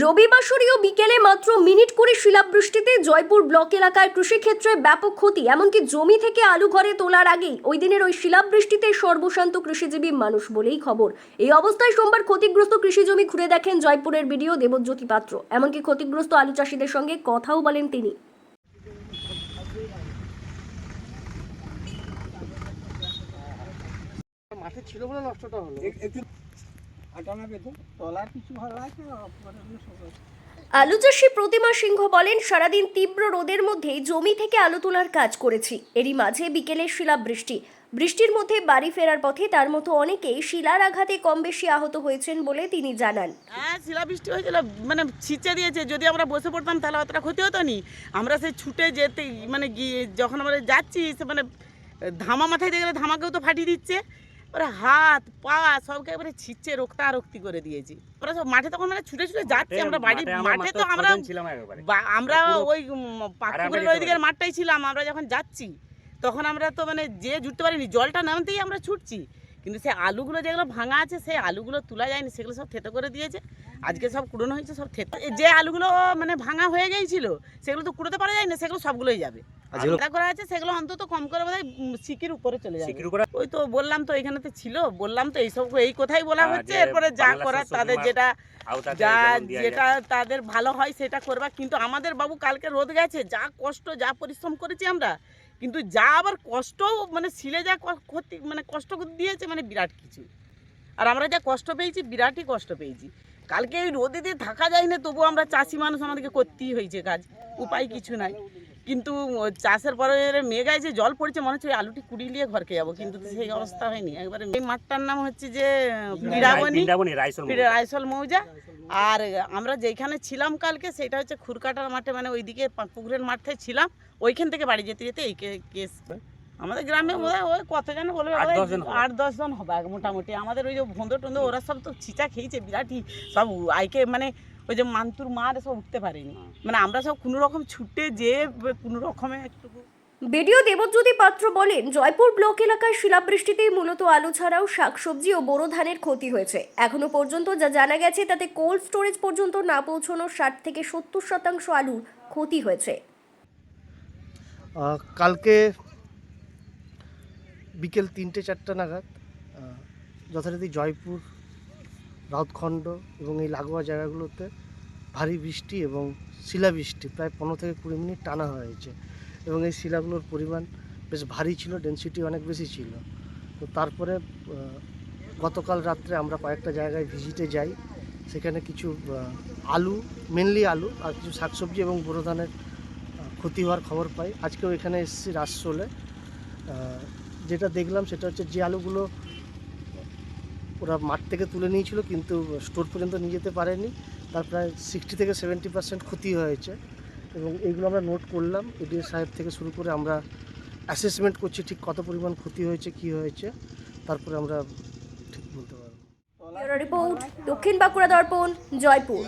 রবিবাসরীয় বিকেলে মাত্র মিনিট করে শিলাবৃষ্টিতে জয়পুর ব্লক এলাকার কৃষিক্ষেত্রে ব্যাপক ক্ষতি, এমনকি জমি থেকে আলু ঘরে তোলার আগেই ওই দিনের ওই শিলাবৃষ্টিতে সর্বশান্ত কৃষিজীবী মানুষ বলেই খবর। এই অবস্থায় সোমবার ক্ষতিগ্রস্ত কৃষি জমি ঘুরে দেখেন জয়পুরের বিডিও দেবজ্যোতি পাত্র। এমনকি ক্ষতিগ্রস্ত আলু চাষিদের সঙ্গে কথাও বলেন তিনি। মাঠে ছিল বলে নষ্টটা হলো। আলু চাষি প্রতিমা সিংহ বলেন সারাদিন তীব্র রোদের মধ্যে জমি থেকে আলু তোলার কাজ করেছি। এরই মাঝে বিকেলে শিলাবৃষ্টি। বৃষ্টির মধ্যে বাড়ি ফেরার পথে তার মতো অনেকেই শিলার আঘাতে কম বেশি আহত হয়েছেন বলে তিনি জানান। হ্যাঁ শিলাবৃষ্টি হয়েছিল মানে ছিঁচে দিয়েছে। যদি আমরা বসে পড়তাম তাহলে অতটা ক্ষতি হতো নি। আমরা সেই ছুটে যেতে মানে গিয়ে যখন আমরা যাচ্ছি সে মানে ধামা মাথায় গেলে ধামাকেও তো ফাটিয়ে দিচ্ছে। ওরা হাত পা সবকে একবারে ছিঁচে রক্তা রক্তি করে দিয়েছি। ওরা সব মাঠে তখন মানে ছুটে ছুটে যাচ্ছে আমরা বাড়ি মাঠে তো আমরা আমরা ওই পাকুরের যেতে ওই দিকের মাঠটাই ছিলাম আমরা যখন যাচ্ছি তখন আমরা তো মানে যে জুটতে পারিনি জলটা নামতেই আমরা ছুটছি। কিন্তু সে আলুগুলো যেগুলো ভাঙা আছে সেই আলুগুলো তোলা যায়নি সেগুলো সব থেতো করে দিয়েছে। আজকে সব কুড়োনো হয়েছে সব থেতো যে আলুগুলো মানে ভাঙা হয়ে গিয়েছিল সেগুলো তো কুড়োতে পারা যায় না সেগুলো সবগুলোই যাবে। আর যেগুলো- করা আছে সেগুলো অন্তত কম করে বোধহয় সিকির উপরে চলে সিকির উপরে ওই তো বললাম তো এখানেতে ছিল বললাম তো এইসব এই কথাই বলা হ্যাঁ, হচ্ছে এরপরে যা করার তাদের যেটা যা যেটা তাদের ভালো হয় সেটা করবা কিন্তু আমাদের বাবু কালকে রোদ গেছে যা কষ্ট যা পরিশ্রম করেছি আমরা কিন্তু যা আবার কষ্ট মানে ছিলে যা ক্ষতি মানে কষ্ট দিয়েছে মানে বিরাট কিছু। আর আমরা যা কষ্ট পেয়েছি বিরাটই কষ্ট পেয়েছি। কালকে ওই রোদে দিয়ে থাকা যায় না তবুও আমরা চাষি মানুষ আমাদেরকে করতেই হয়েছে কাজ উপায় কিছু নাই। কিন্তু চাষের পরে মেঘ যে জল পড়ছে মনে হচ্ছে আলুটি কুড়ি নিয়ে ঘরকে যাব কিন্তু সেই অবস্থা হয়নি। একবারে এই মাঠটার নাম হচ্ছে যে রাইসল মৌজা। আর আমরা যেখানে ছিলাম কালকে সেটা হচ্ছে খুরকাটার মাঠে মানে ওইদিকে পুকুরের মাঠে ছিলাম ওইখান থেকে বাড়ি যেতে যেতে এই কে- কেস আমাদের গ্রামে ওই কতজন বলবে আট দশ জন হবে। মোটামুটি। আমাদের ওই যে ভোঁদো টোঁদো ওরা সব তো ছিচা খেয়েছে বিরাটই। সব আইকে মানে ওই যে মান্তুর মার সব উঠতে পারেনি। মানে আমরা সব কোনো রকম ছুটে যেয়ে কোনো রকমে একটু বিডিও দেবজ্যোতি পাত্র বলেন জয়পুর ব্লক এলাকায় শিলাবৃষ্টিতেই মূলত আলু ছাড়াও শাকসবজি ও বোরো ধানের ক্ষতি হয়েছে। এখনও পর্যন্ত যা জানা গেছে তাতে কোল্ড স্টোরেজ পর্যন্ত না পৌঁছানো ষাট থেকে সত্তর শতাংশ আলুর ক্ষতি হয়েছে। কালকে বিকেল তিনটে চারটা নাগাদ যথারীতি জয়পুর রাউতখণ্ড এবং এই লাগোয়া জায়গাগুলোতে ভারী বৃষ্টি এবং শিলাবৃষ্টি প্রায় পনেরো থেকে কুড়ি মিনিট টানা হয়েছে এবং এই শিলাগুলোর পরিমাণ বেশ ভারী ছিল ডেনসিটি অনেক বেশি ছিল। তো তারপরে গতকাল রাত্রে আমরা কয়েকটা জায়গায় ভিজিটে যাই। সেখানে কিছু আলু মেনলি আলু আর কিছু শাকসবজি এবং বোরো ধানের ক্ষতি হওয়ার খবর পাই। আজকেও এখানে এসেছি রাসোলে যেটা দেখলাম সেটা হচ্ছে যে আলুগুলো ওরা মাঠ থেকে তুলে নিয়েছিল, কিন্তু স্টোর পর্যন্ত নিয়ে যেতে পারেনি। তার প্রায় সিক্সটি থেকে সেভেন্টি পার্সেন্ট ক্ষতি হয়েছে। এবং এইগুলো আমরা নোট করলাম এডিএ সাহেব থেকে শুরু করে আমরা অ্যাসেসমেন্ট করছি ঠিক কত পরিমাণ ক্ষতি হয়েছে, কি হয়েছে। তারপরে আমরা ঠিক বলতে পারব। রিপোর্ট, দক্ষিণ বাঁকুড়া দর্পণ, জয়পুর।